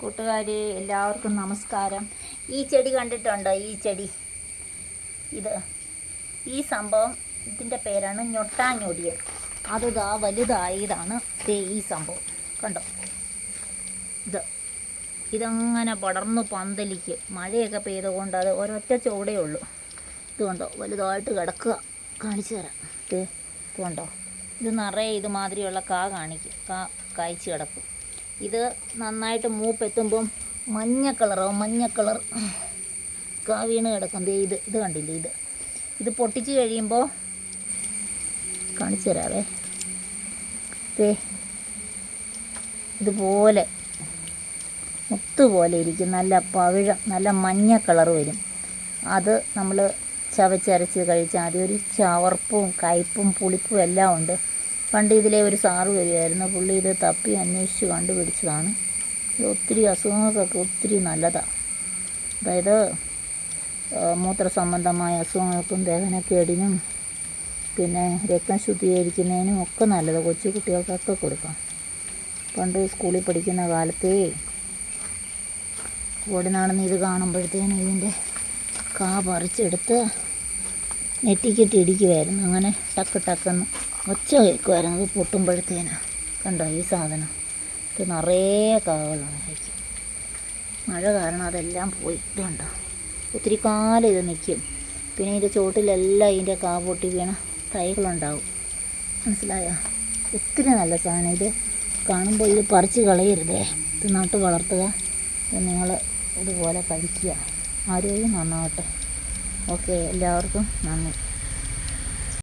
കൂട്ടുകാരെ എല്ലാവർക്കും നമസ്കാരം. ഈ ചെടി കണ്ടിട്ടുണ്ടോ? ഈ ചെടി. ഇത്. ഈ സംഭവം ഇതിന്റെ പേരാണ് ഞൊട്ടാഞ്ഞൊടിയൻ അത് ഇതാ വലുതായതാണ്. ദേ ഈ സംഭവം. കണ്ടോ? ഇത്. ഇതങ്ങനെ പടർന്നു പന്തലിക്ക്. മഴയൊക്കെ പെയ്തുകൊണ്ട് അത് ഒരൊറ്റ ചുവടേ ഉള്ളൂ. ഇത് കണ്ടോ? വലുതായിട്ട് കിടക്കുക. കാണിച്ചു തരാം. ഇത് കണ്ടോ? ഇത് നിറയെ ഇതുമാതിരിയുള്ള കാ കാണിക്കും. കാ കായ്ച്ചു കിടക്കും. ഇത് നന്നായിട്ട് മൂപ്പെത്തുമ്പം മഞ്ഞ കളറാവും മഞ്ഞ കളർ കാവീണ് കിടക്കും. ദേ ഇത് ഇത് കണ്ടില്ലേ ഇത്? ഇത് പൊട്ടിച്ച് കഴിയുമ്പോൾ കാണിച്ചു തരാവേ. ദേ ഇതുപോലെ മുത്തുപോലെ ഇരിക്കും. നല്ല പവിഴം നല്ല മഞ്ഞ കളർ വരും. അത് നമ്മൾ ചവച്ചരച്ച് കഴിച്ചാൽ ആദ്യം ഒരു ചവർപ്പും കയ്പും പുളിപ്പും എല്ലാം ഉണ്ട്. പണ്ട് ഇതിലെ ഒരു സാറ് വരികയായിരുന്നു പുള്ളി ഇത് തപ്പി അന്വേഷിച്ച് കണ്ടുപിടിച്ചതാണ്. ഇത് ഒത്തിരി അസുഖങ്ങൾക്കൊക്കെ ഒത്തിരി നല്ലതാണ് അതായത് മൂത്ര സംബന്ധമായ അസുഖങ്ങൾക്കും ദഹനക്കേടിനും പിന്നെ രക്തം ശുദ്ധീകരിക്കുന്നതിനും ഒക്കെ നല്ലത്. കൊച്ചു കുട്ടികൾക്കൊക്കെ കൊടുക്കാം. പണ്ട് സ്കൂളിൽ പഠിക്കുന്ന കാലത്തേ നടന്ന് ഇത് കാണുമ്പോഴത്തേനും ഇതിന്റെ കാ പറിച്ചെടുത്ത് നെറ്റിക്കിട്ട് ഇടിക്കുമായിരുന്നു അങ്ങനെ ടക്ക് ടക്കെന്ന് ഒച്ച കേൾക്കുമായിരുന്നു അത് പൊട്ടുമ്പോഴത്തേന്. കണ്ടോ ഈ സാധനം? ഇത് നിറയെ കാകളാണ് മഴ കാരണം അതെല്ലാം പോയി. ഇതുണ്ടോ? ഒത്തിരി കാലം ഇത് നിൽക്കും. പിന്നെ ഇതിന്റെ ചുവട്ടിലെല്ലാം ഇതിന്റെ കാ പൊട്ടി വീണ തൈകളുണ്ടാവും. മനസ്സിലായോ? ഒത്തിരി നല്ല സാധനം. ഇത് കാണുമ്പോൾ ഇത് പറിച്ച് കളയരുതേ. ഇത് നട്ട് വളർത്തുക. നിങ്ങൾ ഇതുപോലെ കഴിക്കുക. ആരോഗ്യം നന്നാവട്ടെ. ഓക്കെ എല്ലാവർക്കും നന്ദി.